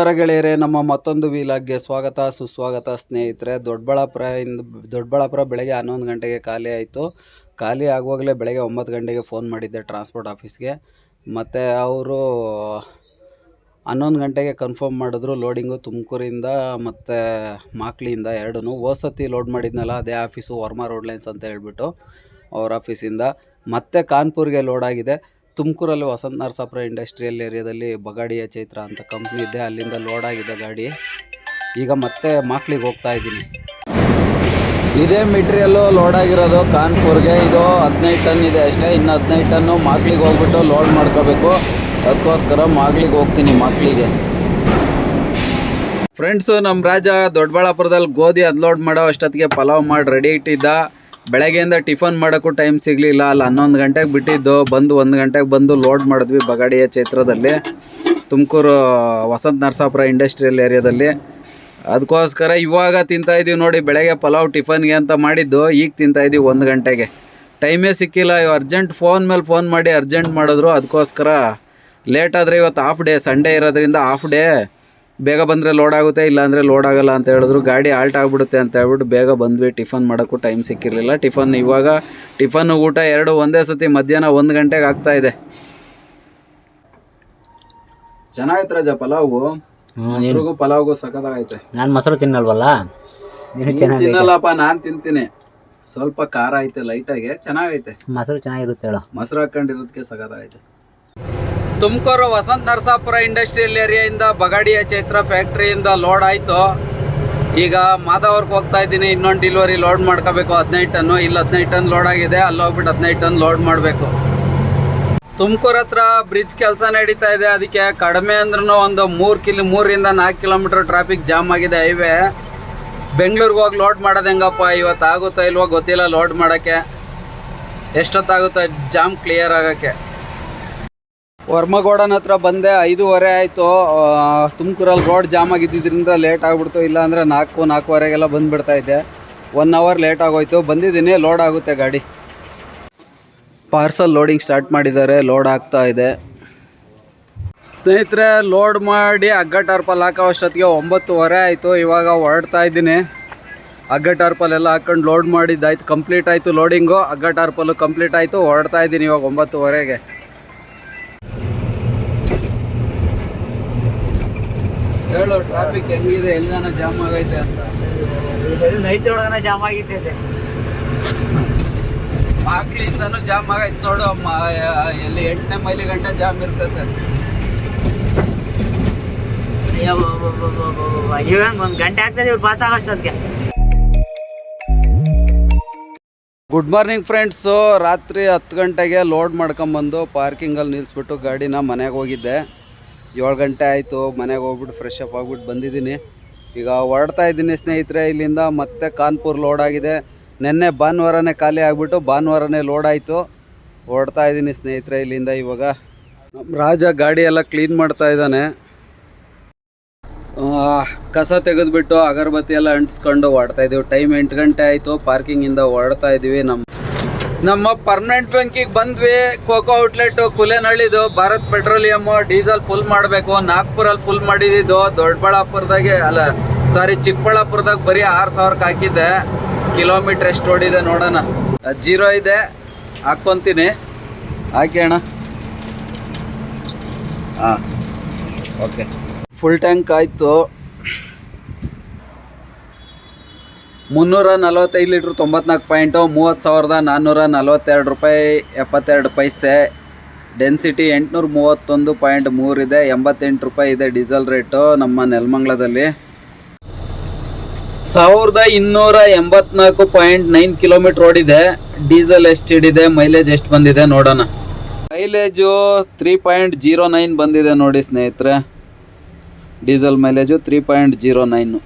ನಮಸ್ಕಾರ ಗೆಳೆಯರೆ, ನಮ್ಮ ಮತ್ತೊಂದು ವೀಲಾಗ್ಗೆ ಸ್ವಾಗತ, ಸುಸ್ವಾಗತ ಸ್ನೇಹಿತರೆ. ದೊಡ್ಡಬಳ್ಳಾಪುರ ಇಂದ ದೊಡ್ಡಬಳ್ಳಾಪುರ ಬೆಳಗ್ಗೆ ಹನ್ನೊಂದು ಗಂಟೆಗೆ ಖಾಲಿ ಆಯಿತು. ಖಾಲಿ ಆಗುವಾಗಲೇ ಬೆಳಗ್ಗೆ ಒಂಬತ್ತು ಗಂಟೆಗೆ ಫೋನ್ ಮಾಡಿದ್ದೆ ಟ್ರಾನ್ಸ್ಪೋರ್ಟ್ ಆಫೀಸ್ಗೆ ಮತ್ತು ಅವರು ಹನ್ನೊಂದು ಗಂಟೆಗೆ ಕನ್ಫರ್ಮ್ ಮಾಡಿದ್ರು ಲೋಡಿಂಗು ತುಮಕೂರಿಂದ ಮತ್ತು ಮಾಕ್ಲಿಯಿಂದ ಎರಡೂ ಸತಿ ಲೋಡ್ ಮಾಡಿದ್ನಲ್ಲ, ಅದೇ ಆಫೀಸು ವರ್ಮಾ ರೋಡ್ ಲೈನ್ಸ್ ಅಂತ ಹೇಳ್ಬಿಟ್ಟು ಅವ್ರ ಆಫೀಸಿಂದ ಮತ್ತೆ ಕಾನ್ಪುರ್ಗೆ ಲೋಡ್ ಆಗಿದೆ. ತುಮಕೂರಲ್ಲಿ ವಸಂತ ನರಸಾಪುರ ಇಂಡಸ್ಟ್ರಿಯಲ್ ಏರಿಯಾದಲ್ಲಿ ಬಗಾಡಿಯ ಚೈತ್ರ ಅಂತ ಕಂಪ್ನಿ ಇದೆ. ಅಲ್ಲಿಂದ ಲೋಡ್ ಆಗಿದೆ ಗಾಡಿ. ಈಗ ಮತ್ತೆ ಮಾಕ್ಲಿಗೆ ಹೋಗ್ತಾ ಇದ್ದೀನಿ. ಇದೇ ಮೆಟೀರಿಯಲ್ಲು ಲೋಡ್ ಆಗಿರೋದು ಕಾನ್ಪುರ್ಗೆ. ಇದು ಹದಿನೈದು ಟನ್ ಇದೆ ಅಷ್ಟೇ. ಇನ್ನು ಹದಿನೈದು ಟನ್ನು ಮಾಕ್ಲಿಗೆ ಹೋಗ್ಬಿಟ್ಟು ಲೋಡ್ ಮಾಡ್ಕೋಬೇಕು. ಅದಕ್ಕೋಸ್ಕರ ಮಾಗ್ಲಿಗೆ ಹೋಗ್ತೀನಿ ಮಾಕ್ಲಿಗೆ. ಫ್ರೆಂಡ್ಸು ನಮ್ಮ ರಾಜ ದೊಡ್ಡಬಳ್ಳಾಪುರದಲ್ಲಿ ಗೋಧಿ ಅನ್ಲೋಡ್ ಮಾಡೋ ಅಷ್ಟೊತ್ತಿಗೆ ಪಲಾವ್ ಮಾಡಿ ರೆಡಿ ಇಟ್ಟಿದ್ದ. ಬೆಳಗ್ಗೆಯಿಂದ ಟಿಫನ್ ಮಾಡೋಕ್ಕೂ ಟೈಮ್ ಸಿಗಲಿಲ್ಲ. ಅಲ್ಲಿ ಹನ್ನೊಂದು ಗಂಟೆಗೆ ಬಿಟ್ಟಿದ್ದು. ಬಂದು ಒಂದು ಗಂಟೆಗೆ ಬಂದು ಲೋಡ್ ಮಾಡಿದ್ವಿ ಬಗಾಡಿಯ ಚೈತ್ರದಲ್ಲಿ ತುಮಕೂರು, ವಸಂತ ನರಸಾಪುರ ಇಂಡಸ್ಟ್ರಿಯಲ್ ಏರಿಯಾದಲ್ಲಿ ಅದಕ್ಕೋಸ್ಕರ ಇವಾಗ ತಿಂತಾ ಇದೀವಿ ನೋಡಿ, ಬೆಳಗ್ಗೆ ಪಲಾವ್ ಟಿಫನ್ಗೆ ಅಂತ ಮಾಡಿದ್ದು. ಈಗ ತಿಂತಾ ಇದೀವಿ ಒಂದು ಗಂಟೆಗೆ. ಟೈಮೇ ಸಿಕ್ಕಿಲ್ಲ. ಇವು ಅರ್ಜೆಂಟ್ ಫೋನ್ ಮೇಲೆ ಫೋನ್ ಮಾಡಿ ಅರ್ಜೆಂಟ್ ಮಾಡಿದ್ರು. ಅದಕ್ಕೋಸ್ಕರ ಲೇಟ್ ಆದರೆ ಇವತ್ತು ಹಾಫ್ ಡೇ ಸಂಡೇ ಇರೋದ್ರಿಂದ ಹಾಫ್ ಡೇ ಬೇಗ ಬಂದರೆ ಲೋಡ್ ಆಗುತ್ತೆ ಇಲ್ಲಾಂದರೆ ಲೋಡ್ ಆಗಲ್ಲ ಅಂತ ಹೇಳಿದ್ರು. ಗಾಡಿ ಆಲ್ಟ್ ಆಗಿಬಿಡುತ್ತೆ ಅಂತ ಹೇಳ್ಬಿಟ್ಟು ಬೇಗ ಬಂದ್ವಿ. ಟಿಫನ್ ಮಾಡೋಕ್ಕೂ ಟೈಮ್ ಸಿಕ್ಕಿರಲಿಲ್ಲ. ಟಿಫನ್ ಇವಾಗ ಟಿಫನ್ ಊಟ ಎರಡು ಒಂದೇ ಸತಿ ಮಧ್ಯಾಹ್ನ ಒಂದು ಗಂಟೆಗೆ ಆಗ್ತಾ ಇದೆ. ಚೆನ್ನಾಗಿತ್ತು ರಜಾ ಪಲಾವು ಮೊಸರಿಗೂ ಪಲಾವ್ಗೂ ಸಖತ್ತಾಗೈತೆ. ನಾನು ಮೊಸರು ತಿನ್ನಲ್ವಲ್ಲ? ನೀನು ತಿನ್ನಲ್ಲಪ್ಪ ನಾನು ತಿಂತೀನಿ. ಸ್ವಲ್ಪ ಖಾರ ಐತೆ ಲೈಟಾಗಿ ಚೆನ್ನಾಗೈತೆ. ಮೊಸರು ಚೆನ್ನಾಗಿರುತ್ತೆ ಹೇಳು. ಮೊಸರು ಹಾಕೊಂಡಿರೋದಕ್ಕೆ ಸಖತ್ತಾಗೈತೆ. ತುಮಕೂರು ವಸಂತ ನರಸಾಪುರ ಇಂಡಸ್ಟ್ರಿಯಲ್ ಏರಿಯಾಯಿಂದ ಬಗಾಡಿಯ ಚೈತ್ರ ಫ್ಯಾಕ್ಟ್ರಿಯಿಂದ ಲೋಡ್ ಆಯಿತು. ಈಗ ಮಾಧವರ್ಗೆ ಹೋಗ್ತಾ ಇದ್ದೀನಿ, ಇನ್ನೊಂದು ಡಿಲಿವರಿ ಲೋಡ್ ಮಾಡ್ಕೋಬೇಕು. ಹದಿನೈದು ಟನ್ನು, ಇಲ್ಲಿ ಹದಿನೈದು ಟನ್ ಲೋಡ್ ಆಗಿದೆ, ಅಲ್ಲಿ ಹೋಗ್ಬಿಟ್ಟು ಹದಿನೈದು ಟನ್ ಲೋಡ್ ಮಾಡಬೇಕು. ತುಮಕೂರು ಹತ್ರ ಬ್ರಿಡ್ಜ್ ಕೆಲಸ ನಡೀತಾ ಇದೆ. ಅದಕ್ಕೆ ಕಡಿಮೆ ಅಂದ್ರೂ ಒಂದು ಮೂರು ಕಿಲೋ ಮೂರರಿಂದ ನಾಲ್ಕು ಕಿಲೋಮೀಟ್ರ್ ಟ್ರಾಫಿಕ್ ಜಾಮ್ ಆಗಿದೆ ಹೈವೇ ಬೆಂಗಳೂರಿಗೆ ಹೋಗಿ ಲೋಡ್ ಮಾಡೋದು ಹೆಂಗಪ್ಪ? ಇವತ್ತು ಆಗುತ್ತಾ ಇಲ್ವೋ ಗೊತ್ತಿಲ್ಲ ಲೋಡ್ ಮಾಡೋಕ್ಕೆ. ಎಷ್ಟೊತ್ತಾಗುತ್ತೆ ಜಾಮ್ ಕ್ಲಿಯರ್ ಆಗೋಕ್ಕೆ. ವರ್ಮಗೌಡನ ಹತ್ರ ಬಂದೆ, ಐದೂವರೆ ಆಯಿತು. ತುಮಕೂರಲ್ಲಿ ರೋಡ್ ಜಾಮ್ ಆಗಿದ್ದರಿಂದ ಲೇಟ್ ಆಗಿಬಿಡ್ತು. ಇಲ್ಲಾಂದರೆ ನಾಲ್ಕು, ನಾಲ್ಕೂವರೆಗೆಲ್ಲ ಬಂದುಬಿಡ್ತಾ ಇದ್ದೆ. ಒನ್ ಅವರ್ ಲೇಟ್ ಆಗೋಯ್ತು. ಬಂದಿದ್ದೀನಿ ಲೋಡ್ ಆಗುತ್ತೆ ಗಾಡಿ. ಪಾರ್ಸಲ್ ಲೋಡಿಂಗ್ ಸ್ಟಾರ್ಟ್ ಮಾಡಿದ್ದಾರೆ ಲೋಡ್ ಆಗ್ತಾ ಇದೆ. ಸ್ನೇಹಿತರೆ ಲೋಡ್ ಮಾಡಿ ಅಗ್ಗ ಟಾರ್ಪಲ್ ಹಾಕೋ ಅಷ್ಟೊತ್ತಿಗೆ ಒಂಬತ್ತುವರೆ ಆಯಿತು. ಇವಾಗ ಹೊರಡ್ತಾ ಇದ್ದೀನಿ. ಅಗ್ಗ ಟಾರ್ಪಲ್ ಎಲ್ಲ ಹಾಕೊಂಡು ಲೋಡ್ ಮಾಡಿದ್ದಾಯ್ತು. ಕಂಪ್ಲೀಟ್ ಆಯಿತು ಲೋಡಿಂಗು ಅಗ್ಗ ಟಾರ್ಪಲ್ಲು ಕಂಪ್ಲೀಟ್ ಆಯಿತು. ಹೊರಡ್ತಾ ಇದ್ದೀನಿ ಇವಾಗ ಒಂಬತ್ತುವರೆಗೆ ಹೇಳು ಟ್ರಾಫಿಕ್ ಹೆಂಗಿದೆ ಎಲ್ಲಾನ ಜಾಮ್ ಆಗೈತೆ ಅಂತ. ನೈಸ್ ಒಳಗನ ಜಾಮ್ ಆಗಿತ್ತೈತೆ ಮಾಕ್ಲಿಂದನೂ ಜಾಮ್ ಆಗೈತೆ ನೋಡು ಅಮ್ಮ. ಎಲ್ಲಿ ಎಂಟನೇ ಮೈಲಿ ಗಂಟೆ ಜಾಮ್ ಇರ್ತೈತೆ. ಇವಾಗ ಒಂದು ಗಂಟೆ ಆಗ್ತದೆ ಇವ್ರು ಪಾಸ್ ಆಗೋಷ್ಟೊತ್ತಿಗೆ ಗುಡ್ ಮಾರ್ನಿಂಗ್ ಫ್ರೆಂಡ್ಸು ರಾತ್ರಿ ಹತ್ತು ಗಂಟೆಗೆ ಲೋಡ್ ಮಾಡ್ಕೊಂಬಂದು ಪಾರ್ಕಿಂಗಲ್ಲಿ ನಿಲ್ಲಿಸ್ಬಿಟ್ಟು ಗಾಡಿನ ಮನೆಗೆ ಹೋಗಿದ್ದೆ. ಏಳು ಗಂಟೆ ಆಯಿತು, ಮನೆಗೆ ಹೋಗ್ಬಿಟ್ಟು ಫ್ರೆಶ್ ಅಪ್ ಆಗ್ಬಿಟ್ಟು ಬಂದಿದ್ದೀನಿ. ಈಗ ಹೊರಡ್ತಾ ಇದ್ದೀನಿ ಸ್ನೇಹಿತರೆ, ಇಲ್ಲಿಂದ ಮತ್ತೆ ಕಾನ್ಪುರ್ ಲೋಡ್ ಆಗಿದೆ. ನಿನ್ನೆ ಭಾನುವಾರನೇ ಖಾಲಿ ಆಗಿಬಿಟ್ಟು ಭಾನುವಾರನೇ ಲೋಡ್ ಆಯಿತು. ಹೊರಡ್ತಾ ಇದ್ದೀನಿ ಸ್ನೇಹಿತರೆ ಇಲ್ಲಿಂದ ಇವಾಗ. ನಮ್ಮ ರಾಜ ಗಾಡಿ ಎಲ್ಲ ಕ್ಲೀನ್ ಮಾಡ್ತಾ ಇದ್ದಾನೆ. ಕಸ ತೆಗೆದ್ಬಿಟ್ಟು ಅಗರಬತ್ತಿ ಎಲ್ಲ ಅಂಟಿಸ್ಕೊಂಡು ಹೊರಡ್ತಾ ಇದ್ದೀವಿ ಟೈಮ್ ಎಂಟು ಗಂಟೆ ಆಯಿತು ಪಾರ್ಕಿಂಗಿಂದ ಹೊರಡ್ತಾ ಇದ್ದೀವಿ ನಮ್ಮ ನಮ್ಮ ಪರ್ಮನೆಂಟ್ ಬ್ಯಾಂಕಿಗೆ ಬಂದ್ವಿ ಕೋಕೋ ಔಟ್ಲೆಟ್ ಕುಲೇನಹಳ್ಳಿದು ಭಾರತ್ ಪೆಟ್ರೋಲಿಯಮ್ ಡೀಸೆಲ್ ಫುಲ್ ಮಾಡಬೇಕು ನಾಗ್ಪುರಲ್ಲಿ ಫುಲ್ ಮಾಡಿದ್ದು, ದೊಡ್ಡಬಳ್ಳಾಪುರದಾಗೆ, ಅಲ್ಲ ಸಾರಿ ಚಿಕ್ಕಬಳ್ಳಾಪುರದಾಗ ಬರೀ ಆರು ಸಾವಿರಕ್ಕೆ ಹಾಕಿದ್ದೆ. ಕಿಲೋಮೀಟ್ರ್ ಎಷ್ಟು ಓಡಿದೆ ನೋಡೋಣ. ಜೀರೋ ಇದೆ. ಹಾಕ್ಕೊತೀನಿ ಹಾಕಿ ಹಾಂ. ಓಕೆ ಫುಲ್ ಟ್ಯಾಂಕ್ ಆಯಿತು. ಮುನ್ನೂರ ನಲವತ್ತೈದು ಲೀಟ್ರ್ ತೊಂಬತ್ನಾಲ್ಕು ಪಾಯಿಂಟು, ಮೂವತ್ತು ಸಾವಿರದ ನಾನ್ನೂರ ನಲವತ್ತೆರಡು ರೂಪಾಯಿ ಎಪ್ಪತ್ತೆರಡು ಪೈಸೆ. ಡೆನ್ಸಿಟಿ ಎಂಟುನೂರ ಮೂವತ್ತೊಂದು ಪಾಯಿಂಟ್ ಮೂರಿದೆ ಎಂಬತ್ತೆಂಟು ರೂಪಾಯಿ ಇದೆ ಡೀಸೆಲ್ ರೇಟು ನಮ್ಮ ನೆಲಮಂಗ್ಲದಲ್ಲಿ. ಸಾವಿರದ ಇನ್ನೂರ ಎಂಬತ್ನಾಲ್ಕು ಪಾಯಿಂಟ್ ನೈನ್ ಕಿಲೋಮೀಟ್ರ್ ಓಡಿದೆ, ಡೀಸೆಲ್ ಎಷ್ಟು ಹಿಡಿದೆ, ಮೈಲೇಜ್ ಎಷ್ಟು ಬಂದಿದೆ ನೋಡೋಣ. Mileage three point zero nine ಬಂದಿದೆ ನೋಡಿ ಸ್ನೇಹಿತರೆ. Diesel mileage three point zero nine.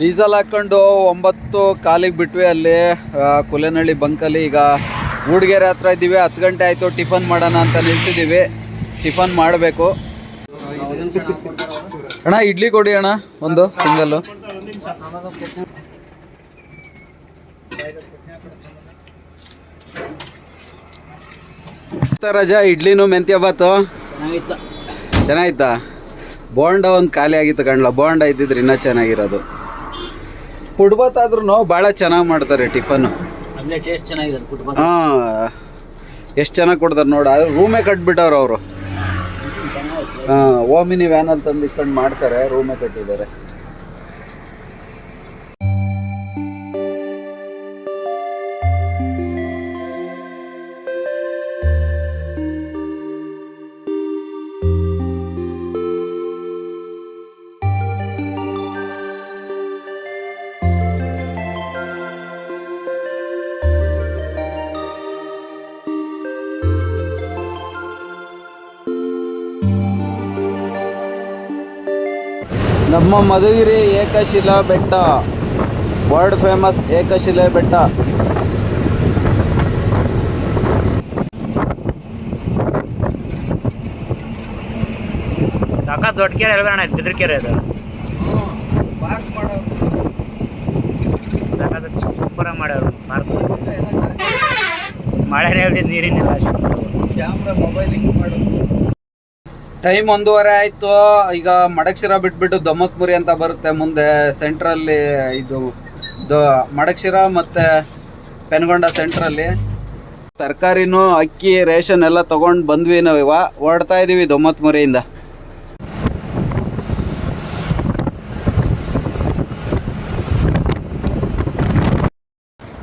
Diesel ಹಾಕೊಂಡು ಒಂಬತ್ತು ಕಾಲಿಗೆ ಬಿಟ್ವಿ ಅಲ್ಲಿ ಕುಲೆನಹಳ್ಳಿ ಬಂಕಲ್ಲಿ. ಈಗ ಊಡ್ಗೆರೆ ಹತ್ರ ಇದ್ದೀವಿ ಹತ್ತು ಗಂಟೆ ಆಯಿತು ಟಿಫನ್ ಮಾಡೋಣ ಅಂತ ನಿಲ್ಸಿದ್ದೀವಿ. ಟಿಫನ್ ಮಾಡಬೇಕು. ಅಣ್ಣ ಇಡ್ಲಿ ಕೊಡಿ ಅಣ್ಣ ಒಂದು ಸಿಂಗಲ್ಲು ರಜಾ? ಇಡ್ಲಿನು ಮೆಂತ್ಯ ಬಾತು ಚೆನ್ನಾಗಿತ್ತಾ? ಬೋಂಡ ಒಂದು ಖಾಲಿ ಆಗಿತ್ತು ಕಣ್ಲ ಬೋಂಡ ಇದ್ದಿದ್ರೆ ಇನ್ನೂ ಚೆನ್ನಾಗಿರೋದು. ಪುಡ್ಬತ್ ಆದ್ರೂ ಭಾಳ ಚೆನ್ನಾಗಿ ಮಾಡ್ತಾರೆ ಟಿಫನ್. ಅಲ್ಲೇ ಟೇಸ್ಟ್ ಚೆನ್ನಾಗಿದೆ ಹಾಂ ಎಷ್ಟು ಚೆನ್ನಾಗಿ ಕೊಡ್ತಾರೆ ನೋಡ ರೂಮೇ ಕಟ್ಬಿಟ್ಟವ್ರು ಅವರು. ಹಾಂ ಓಮಿನಿ ವ್ಯಾನಲ್ಲಿ ತಂದು ಇಟ್ಕೊಂಡು ಮಾಡ್ತಾರೆ ರೂಮೇ ಕಟ್ಟಿದ್ದಾರೆ. ನಮ್ಮ ಮಧುಗಿರಿ ಏಕಶಿಲಾ ಬೆಟ್ಟ ವರ್ಲ್ಡ್ ಫೇಮಸ್ ಏಕಶಿಲೆ ಬೆಟ್ಟ. ಸಾಕಾ ದೊಡ್ಡ ಕೆರೆ ಅಲ್ವಾ ಅಣ್ಣ? ಬಿದ್ರ ಕೆರೆ ಅದು. ಸಾಕಾದ ಸೂಪರ್ ಮಾಡ್ಯಾರ ಪಾರ್ಕ್ ಮಳೆನೇ ಇಲ್ದಿದ್ದು ನೀರಿನಿಲ್ಲ ಟೈಮ್ ಒಂದೂವರೆ ಆಯಿತು. ಈಗ ಮಡಕ್ಷಿರ ಬಿಟ್ಬಿಟ್ಟು ದೊಮ್ಮತ್ಮುರಿ ಅಂತ ಬರುತ್ತೆ ಮುಂದೆ ಸೆಂಟ್ರಲ್ಲಿ ಇದು ದೊ ಮಡಕ್ಷಿರ ಮತ್ತು ಪೆನ್ಗೊಂಡ ಸೆಂಟ್ರಲ್ಲಿ ತರಕಾರಿನೂ, ಅಕ್ಕಿ, ರೇಷನ್ ಎಲ್ಲ ತೊಗೊಂಡು ಬಂದ್ವಿ ನಾವು ಇವ ಹೊರಡ್ತಾ ಇದ್ದೀವಿ ದೊಮ್ಮತ್ಮುರಿಯಿಂದ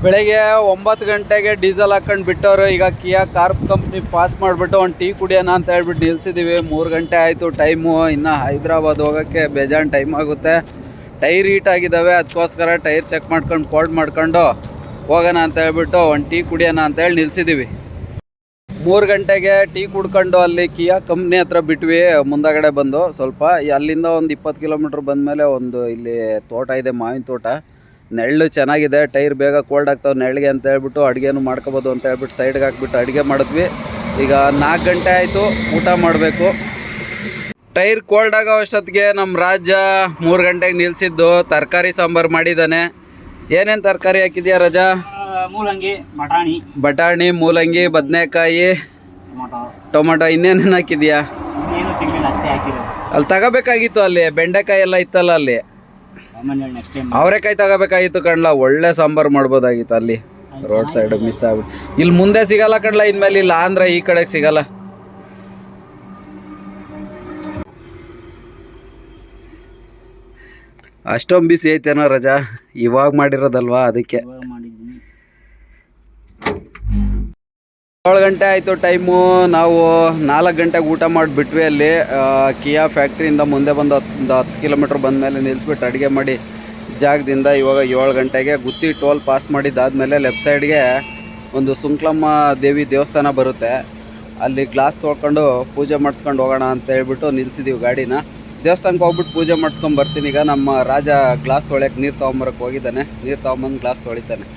ಬೆಳಗ್ಗೆ ಒಂಬತ್ತು ಗಂಟೆಗೆ ಡೀಸೆಲ್ ಹಾಕೊಂಡು ಬಿಟ್ಟವರು. ಈಗ ಕಿಯಾ ಕಾರ್ ಕಂಪ್ನಿ ಪಾಸ್ ಮಾಡಿಬಿಟ್ಟು ಒಂದು ಟೀ ಕುಡಿಯೋಣ ಅಂತ ಹೇಳ್ಬಿಟ್ಟು ನಿಲ್ಸಿದ್ದೀವಿ ಮೂರು ಗಂಟೆ ಆಯಿತು, ಟೈಮು. ಇನ್ನು ಹೈದ್ರಾಬಾದ್ ಹೋಗೋಕ್ಕೆ ಬೇಜಾನ್ ಟೈಮ್ ಆಗುತ್ತೆ. ಟೈರ್ ಹೀಟ್ ಆಗಿದ್ದಾವೆ. ಅದಕ್ಕೋಸ್ಕರ ಟೈರ್ ಚೆಕ್ ಮಾಡ್ಕೊಂಡು ಕೋಲ್ಡ್ ಮಾಡ್ಕೊಂಡು ಹೋಗೋಣ ಅಂತ ಹೇಳ್ಬಿಟ್ಟು ಒಂದು ಟೀ ಕುಡಿಯೋಣ ಅಂತೇಳಿ ನಿಲ್ಸಿದ್ದೀವಿ. ಮೂರು ಗಂಟೆಗೆ ಟೀ ಕುಡ್ಕೊಂಡು ಅಲ್ಲಿ ಕಿಯಾ ಕಂಪ್ನಿ ಹತ್ರ ಬಿಟ್ವಿ. ಮುಂದಗಡೆ ಬಂದು ಸ್ವಲ್ಪ, ಅಲ್ಲಿಂದ ಒಂದು ಇಪ್ಪತ್ತು ಕಿಲೋಮೀಟ್ರ್ ಬಂದಮೇಲೆ ಒಂದು ಇಲ್ಲಿ ತೋಟ ಇದೆ, ಮಾವಿನ ತೋಟ. ನೆರಳು ಚೆನ್ನಾಗಿದೆ ಟೈರ್ ಬೇಗ ಕೋಲ್ಡ್ ಆಗ್ತಾವೆ ನೆರಳಿಗೆ ಅಂತ ಹೇಳ್ಬಿಟ್ಟು ಅಡುಗೆನೂ ಮಾಡ್ಕೋಬೋದು ಅಂತ ಹೇಳ್ಬಿಟ್ಟು ಸೈಡ್ಗೆ ಹಾಕ್ಬಿಟ್ಟು ಅಡುಗೆ ಮಾಡಿದ್ವಿ. ಈಗ ನಾಲ್ಕು ಗಂಟೆ ಆಯಿತು ಊಟ ಮಾಡಬೇಕು. ಟೈರ್ ಕೋಲ್ಡ್ ಆಗೋ ಅಷ್ಟೊತ್ತಿಗೆ ನಮ್ಮ ರಾಜ ಮೂರು ಗಂಟೆಗೆ ನಿಲ್ಲಿಸಿದ್ದು ತರಕಾರಿ ಸಾಂಬಾರು ಮಾಡಿದ್ದಾನೆ. ಏನೇನು ತರಕಾರಿ ಹಾಕಿದ್ಯಾ ರಜಾ? ಮೂಲಂಗಿ ಬಟಾಣಿ. ಬಟಾಣಿ ಮೂಲಂಗಿ ಬದನೆಕಾಯಿ ಟೊಮೊಟೊ. ಇನ್ನೇನೇನು ಹಾಕಿದ್ಯಾ? ಅಲ್ಲಿ ತಗೋಬೇಕಾಗಿತ್ತು ಅಲ್ಲಿ ಬೆಂಡೆಕಾಯಿ ಎಲ್ಲ ಇತ್ತಲ್ಲ ಅಲ್ಲಿ. ಅವರೆಕಾಯಿ ತಗೋಬೇಕಾಗಿತ್ತು ಕಣ್ಲ ಒಳ್ಳೆ ಸಾಂಬಾರು ಮಾಡ್ಬೋದಾಗಿತ್ತು ಅಲ್ಲಿ. ರೋಡ್ ಸೈಡ್ ಮಿಸ್ ಆಗ್ಬಿಟ್ಟು ಇಲ್ಲಿ ಮುಂದೆ ಸಿಗಲ್ಲ ಕಣ್ಲ ಇನ್ಮೇಲೆ ಇಲ್ಲ ಅಂದ್ರೆ ಈ ಕಡೆಗೆ ಸಿಗಲ್ಲ. ಅಷ್ಟೊಂದು ಬಿಸಿ ಐತೇನೋ ರಜಾ ಇವಾಗ ಮಾಡಿರೋದಲ್ವಾ ಅದಕ್ಕೆ ಇವಾಗ ಮಾಡಿದ್ದೀನಿ ಏಳು ಗಂಟೆ ಆಯಿತು ಟೈಮು. ನಾವು ನಾಲ್ಕು ಗಂಟೆಗೆ ಊಟ ಮಾಡಿಬಿಟ್ವಿ ಅಲ್ಲಿ. ಕಿಯಾ ಫ್ಯಾಕ್ಟ್ರಿಯಿಂದ ಮುಂದೆ ಬಂದು ಒಂದು ಹತ್ತು ಕಿಲೋಮೀಟ್ರ್ ಬಂದಮೇಲೆ ನಿಲ್ಲಿಸ್ಬಿಟ್ಟು ಅಡುಗೆ ಮಾಡಿ ಜಾಗದಿಂದ ಇವಾಗ ಏಳು ಗಂಟೆಗೆ ಗುತ್ತಿ ಟೋಲ್ ಪಾಸ್ ಮಾಡಿದ್ದಾದಮೇಲೆ ಲೆಫ್ಟ್ ಸೈಡ್ಗೆ ಒಂದು ಸುಂಕ್ಲಮ್ಮ ದೇವಿ ದೇವಸ್ಥಾನ ಬರುತ್ತೆ. ಅಲ್ಲಿ ಗ್ಲಾಸ್ ತೊಳ್ಕೊಂಡು ಪೂಜೆ ಮಾಡಿಸ್ಕೊಂಡು ಹೋಗೋಣ ಅಂತ ಹೇಳ್ಬಿಟ್ಟು ನಿಲ್ಸಿದ್ದೀವಿ ಗಾಡಿನ. ದೇವಸ್ಥಾನಕ್ಕೆ ಹೋಗ್ಬಿಟ್ಟು ಪೂಜೆ ಮಾಡಿಸ್ಕೊಂಡು ಬರ್ತೀನಿ. ಈಗ ನಮ್ಮ ರಾಜ ಗ್ಲಾಸ್ ತೊಳೆಯೋಕ್ಕೆ ನೀರು ತೊಗೊಂಬರಕ್ಕೆ ಹೋಗಿದ್ದಾನೆ. ನೀರು ತೊಗೊಂಬಂದು ಗ್ಲಾಸ್ ತೊಳಿತಾನೆ.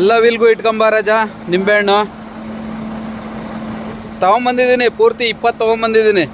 ಎಲ್ಲ ವಿಲ್ಗೂ ಇಟ್ಕೊಂಬ ರಾಜ ನಿಂಬೆಹಣ್ಣು ತಗೊಂಬಂದಿದ್ದೀನಿ ಪೂರ್ತಿ ಇಪ್ಪತ್ತು ತಗೊಂಬಂದಿದ್ದೀನಿ.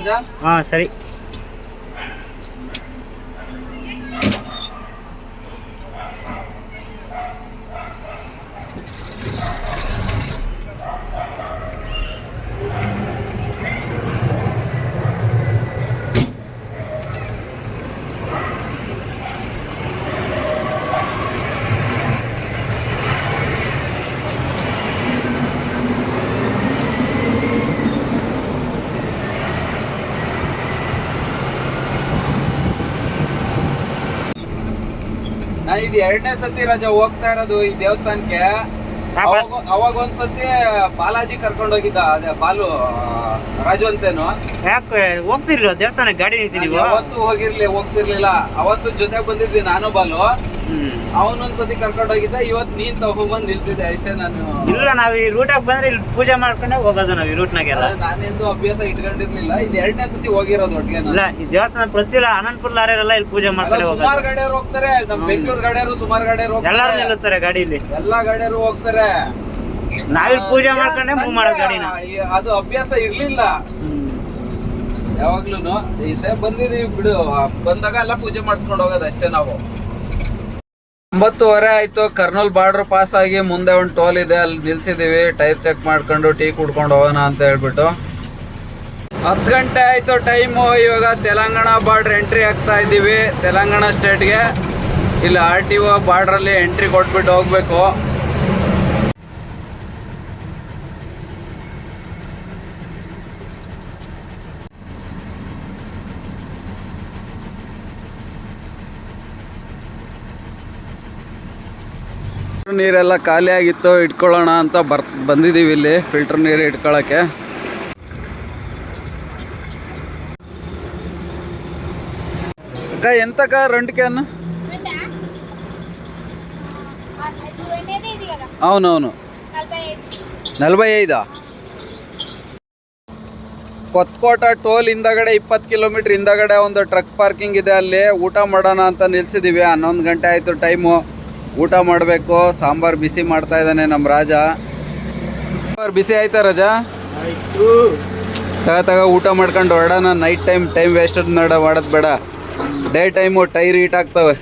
ಹೊರಡೋಣ ರಾಜ ನಾನು ಇದು ಎರಡನೇ ಸತಿ ರಜ ಹೋಗ್ತಾ ಇರೋದು ಈ ದೇವಸ್ಥಾನಕ್ಕೆ. ಅವಾಗ ಒಂದ್ ಒಂದ್ಸತಿ ಬಾಲಾಜಿ ಕರ್ಕೊಂಡು ಹೋಗಿದ್ದ ಅದೇ ಬಾಲು ರಾಜು ಅಂತೇನು. ಯಾಕೆ? ಹೋಗ್ತಿರ್ಲಿಲ್ಲ ದೇವಸ್ಥಾನ ಗಾಡಿ ನೀವು? ಅವತ್ತು ಹೋಗಿರ್ಲಿ ಹೋಗ್ತಿರ್ಲಿಲ್ಲ. ಅವತ್ತು ಜೊತೆ ಬಂದಿದ್ವಿ ನಾನು ಬಾಲು. ಅವನೊಂದ್ಸತಿ ಕರ್ಕೊಂಡು ಹೋಗಿದ್ದ. ಇವತ್ತು ನೀನ್ ತಗೊಂಡ್ಬಂದ್ ನಿಲ್ಸಿದೆ ಅಷ್ಟೇ ನಾನು ಇಲ್ಲ ನಾವ್ ಈ ರೂಟಾಗ ಬಂದ್ರೆ ಇಲ್ಲಿ ಪೂಜೆ ಮಾಡ್ಕೊಂಡೆ ಹೋಗೋದು ನಾವ್ ಈ ರೂಟ್ ನಾಗೆಲ್ಲ. ನಾನೆಂದು ಅಭ್ಯಾಸ ಇಟ್ಕೊಂಡಿರ್ಲಿಲ್ಲ. ಇದು ಎರಡನೇ ಸತಿ ಹೋಗಿರೋದು ಒಟ್ಟಿಗೆ ಇಲ್ಲ ಈ ದೇವಸ್ಥಾನ ಪ್ರತಿ ಅನಂತಪುರ ಲಾರಿಯರೆಲ್ಲ ಇಲ್ಲಿ ಪೂಜೆ ಮಾಡ್ಕೊಂಡೆ ಹೋಗೋದು. ಸುಮಾರು ಗಾಡಿಯವ್ರು ಹೋಗ್ತಾರೆ. ನಮ್ ಬೆಂಗಳೂರು ಗಾಡಿಯವರು ಸುಮಾರು ಗಾಡಿಯವ್ರು ಎಲ್ಲಾರು ನಿಲ್ಲಿಸ್ತಾರೆ ಗಾಡಿಲಿ. ಎಲ್ಲಾ ಗಾಡಿಯವರು ಹೋಗ್ತಾರೆ. ನಾವಿಲ್ಲಿ ಪೂಜೆ ಮಾಡ್ಕೊಂಡೆ ಮೂವ್ ಮಾಡೋ ಗಾಡಿ ಗಾಡಿನ ಅದು ಅಭ್ಯಾಸ ಇರ್ಲಿಲ್ಲ. ಯಾವಾಗ್ಲೂನು ಈ ಸೇ ಬಂದಿದೀವಿ ಬಿಡು. ಬಂದಾಗ ಎಲ್ಲ ಪೂಜೆ ಮಾಡಿಸ್ಕೊಂಡು ಹೋಗೋದು ಅಷ್ಟೇ ನಾವು. ಒಂಬತ್ತುವರೆ ಆಯ್ತು ಕರ್ನೂಲ್ ಬಾರ್ಡರ್ ಪಾಸ್ ಆಗಿ ಮುಂದೆ ಒಂದು ಟೋಲ್ ಇದೆ, ಅಲ್ಲಿ ನಿಲ್ಸಿದೀವಿ. ಟೈರ್ ಚೆಕ್ ಮಾಡ್ಕೊಂಡು ಟೀ ಕುಡ್ಕೊಂಡು ಹೋಗೋಣ ಅಂತ ಹೇಳ್ಬಿಟ್ಟು. ಹತ್ತು ಗಂಟೆ ಆಯ್ತು ಟೈಮು ಇವಾಗ ತೆಲಂಗಾಣ ಬಾರ್ಡ್ರ್ ಎಂಟ್ರಿ ಆಗ್ತಾ ಇದ್ದೀವಿ. ತೆಲಂಗಾಣ ಸ್ಟೇಟ್ಗೆ ಇಲ್ಲಿ ಆರ್ ಟಿ ಒ ಬಾರ್ಡ್ರಲ್ಲಿ ಎಂಟ್ರಿ ಕೊಟ್ಬಿಟ್ಟು ಹೋಗ್ಬೇಕು. ನೀರೆಲ್ಲ ಖಾಲಿ ಆಗಿತ್ತು ಇಟ್ಕೊಳ್ಳೋಣ ಅಂತ ಬರ್ ಬಂದಿದ್ದೀವಿ ಇಲ್ಲಿ ಫಿಲ್ಟರ್ ನೀರು ಇಟ್ಕೊಳ್ಳೋಕ್ಕೆ ಅಕ್ಕ ಎಂತಕ್ಕ ರೆಂಟ್ ಕ್ಯಾನ್ అవునవును ನಲಭೈ ಐದಾ ಕೊತ್ಕೋಟ ಟೋಲ್ ಹಿಂದಗಡೆ ಇಪ್ಪತ್ತು ಕಿಲೋಮೀಟ್ರ್ ಹಿಂದಗಡೆ ಒಂದು ಟ್ರಕ್ ಪಾರ್ಕಿಂಗ್ ಇದೆ ಅಲ್ಲಿ ಊಟ ಮಾಡೋಣ ಅಂತ ನಿಲ್ಸಿದ್ದೀವಿ ಹನ್ನೊಂದು ಗಂಟೆ ಆಯಿತು ಟೈಮು ಊಟ ಮಾಡಬೇಕು ಸಾಂಬಾರು ಬಿಸಿ ಮಾಡ್ತಾ ಇದ್ದಾನೆ ನಮ್ಮ ರಾಜ. ಸಾಂಬಾರು ಬಿಸಿ ಆಯ್ತಾ ರಾಜ? ತಗ ತಗ ಊಟ ಮಾಡ್ಕೊಂಡು ಹೊರಡೋಣ ನೈಟ್ ಟೈಮ್ ಟೈಮ್ ವೇಸ್ಟ್ ನಡ ಮಾಡೋದು ಬೇಡ. ಡೇ ಟೈಮು ಟೈರ್ ಹೀಟ್ ಆಗ್ತವೆ.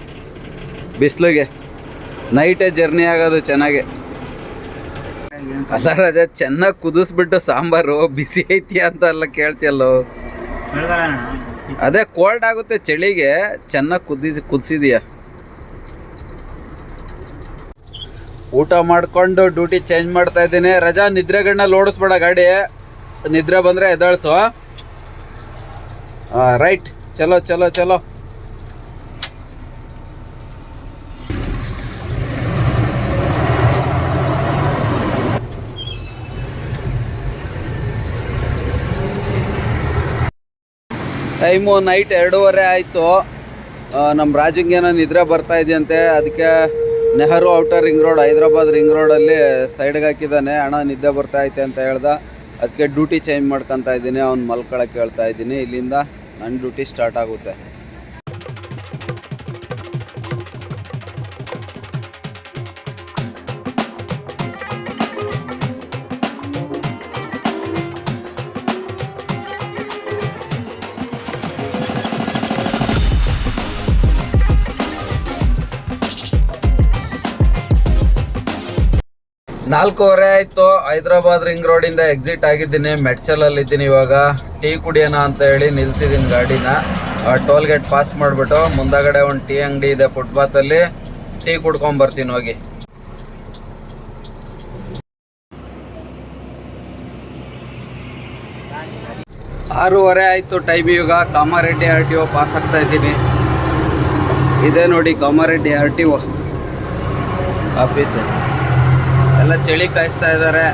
ಬಿಸಿಲಿಗೆ. ನೈಟೇ ಜರ್ನಿ ಆಗೋದು ಚೆನ್ನಾಗೆ. ಅಲ್ಲ ರಾಜ ಚೆನ್ನಾಗಿ ಕುದಿಸ್ಬಿಟ್ಟು ಸಾಂಬಾರು ಬಿಸಿ ಐತಿ ಅಂತ ಎಲ್ಲ ಕೇಳ್ತಿಯಲ್ಲೋ? ಅದೇ ಕೋಲ್ಡ್ ಆಗುತ್ತೆ ಚಳಿಗೆ. ಚೆನ್ನಾಗಿ ಕುದಿಸಿ ಕುದಿಸಿದೀಯ. ಊಟ ಮಾಡ್ಕೊಂಡು ಡ್ಯೂಟಿ ಚೇಂಜ್ ಮಾಡ್ತಾ ಇದ್ದೀನಿ. ರಜಾ ನಿದ್ರೆಗಳನ್ನ ಲೋಡಿಸ್ಬೇಡ ಗಾಡಿ. ನಿದ್ರೆ ಬಂದರೆ ಎದ್ದಾಳ್ಸು. ರೈಟ್. ಚಲೋ ಚಲೋ ಚಲೋ. ಟೈಮು ನೈಟ್ ಎರಡೂವರೆ ಆಯಿತು. ನಮ್ಮ ರಾಜಂಗೇನೋ ನಿದ್ರೆ ಬರ್ತಾ ಇದೆಯಂತೆ. ಅದಕ್ಕೆ Nehru outer ring road Hyderabad ring ರೋಡಲ್ಲಿ ಸೈಡ್ಗೆ ಹಾಕಿದ್ದಾನೆ ಹಣ ನಿದ್ದೆ ಬರ್ತಾ ಐತೆ ಅಂತ ಹೇಳ್ದ. ಅದಕ್ಕೆ ಡ್ಯೂಟಿ ಚೇಂಜ್ ಮಾಡ್ಕೊತಾ ಇದ್ದೀನಿ. ಅವ್ನು ಮಲ್ಕೊಳಕ್ಕೆ ಹೇಳ್ತಾ ಇದ್ದೀನಿ. ಇಲ್ಲಿಂದ ನನ್ನ ಡ್ಯೂಟಿ ಸ್ಟಾರ್ಟ್ ಆಗುತ್ತೆ. ನಾಲ್ಕೂವರೆ ಆಯಿತು. ಹೈದ್ರಾಬಾದ್ ರಿಂಗ್ ರೋಡಿಂದ ಎಕ್ಸಿಟ್ ಆಗಿದ್ದೀನಿ. ಮೆಡ್ಚಲಲ್ಲಿ ಇದ್ದೀನಿ ಇವಾಗ. ಟೀ ಕುಡಿಯೋಣ ಅಂತ ಹೇಳಿ ನಿಲ್ಸಿದ್ದೀನಿ ಗಾಡಿನ. ಟೋಲ್ ಗೇಟ್ ಪಾಸ್ ಮಾಡಿಬಿಟ್ಟು ಮುಂದಗಡೆ ಒಂದು ಟೀ ಅಂಗಡಿ ಇದೆ ಫುಟ್ಪಾತಲ್ಲಿ ಟೀ ಕುಡ್ಕೊಂಡ್ ಬರ್ತೀನಿ ಹೋಗಿ. ಆರೂವರೆ ಆಯಿತು ಟೈಮ್ ಇವಾಗ Kamareddy R T O pass ಆಗ್ತಾ ಇದ್ದೀನಿ. ಇದೆ ನೋಡಿ Kamareddy R T O office ಎಲ್ಲ ಚಳಿ ಕಾಯಿಸ್ತಾ ಇದ್ದಾರೆ.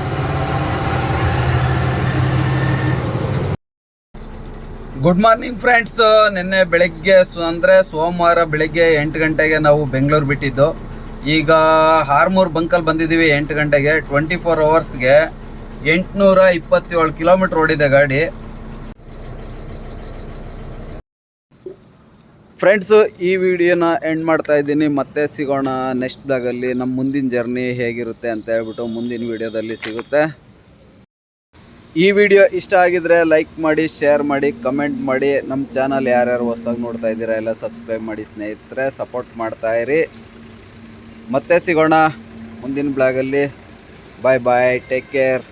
ಗುಡ್ ಮಾರ್ನಿಂಗ್ ಫ್ರೆಂಡ್ಸ್ ನಿನ್ನೆ ಬೆಳಗ್ಗೆ ಅಂದ್ರೆ ಸೋಮವಾರ ಬೆಳಗ್ಗೆ ಎಂಟು ಗಂಟೆಗೆ ನಾವು ಬೆಂಗಳೂರು ಬಿಟ್ಟಿದ್ದು. ಈಗ ಹಾರ್ಮೂರ್ ಬಂಕಲ್ಲಿ ಬಂದಿದ್ದೀವಿ ಎಂಟು ಗಂಟೆಗೆ. ಟ್ವೆಂಟಿ ಫೋರ್ ಅವರ್ಸ್ಗೆ ಎಂಟುನೂರ ಇಪ್ಪತ್ತೇಳು ಕಿಲೋಮೀಟ್ರ್ ಓಡಿದೆ ಗಾಡಿ. ಫ್ರೆಂಡ್ಸು ಈ ವಿಡಿಯೋನ ಎಂಡ್ ಮಾಡ್ತಾ ಇದ್ದೀನಿ. ಮತ್ತೆ ಸಿಗೋಣ ನೆಕ್ಸ್ಟ್ ಬ್ಲಾಗಲ್ಲಿ ನಮ್ಮ ಮುಂದಿನ ಜರ್ನಿ ಹೇಗಿರುತ್ತೆ ಅಂತ ಹೇಳ್ಬಿಟ್ಟು ಮುಂದಿನ ವಿಡಿಯೋದಲ್ಲಿ ಸಿಗುತ್ತೆ. ಈ ವಿಡಿಯೋ ಇಷ್ಟ ಆಗಿದ್ರೆ ಲೈಕ್ ಮಾಡಿ ಶೇರ್ ಮಾಡಿ ಕಮೆಂಟ್ ಮಾಡಿ. ನಮ್ಮ ಚಾನಲ್ ಯಾರ್ಯಾರು ಹೊಸ್ದಾಗಿ ನೋಡ್ತಾ ಇದ್ದೀರಾ, ಎಲ್ಲ ಸಬ್ಸ್ಕ್ರೈಬ್ ಮಾಡಿ ಸ್ನೇಹಿತರೆ ಸಪೋರ್ಟ್ ಮಾಡ್ತಾ ಇರಿ. ಮತ್ತೆ ಸಿಗೋಣ ಮುಂದಿನ ಬ್ಲಾಗಲ್ಲಿ ಬಾಯ್ ಬಾಯ್ ಟೇಕ್ ಕೇರ್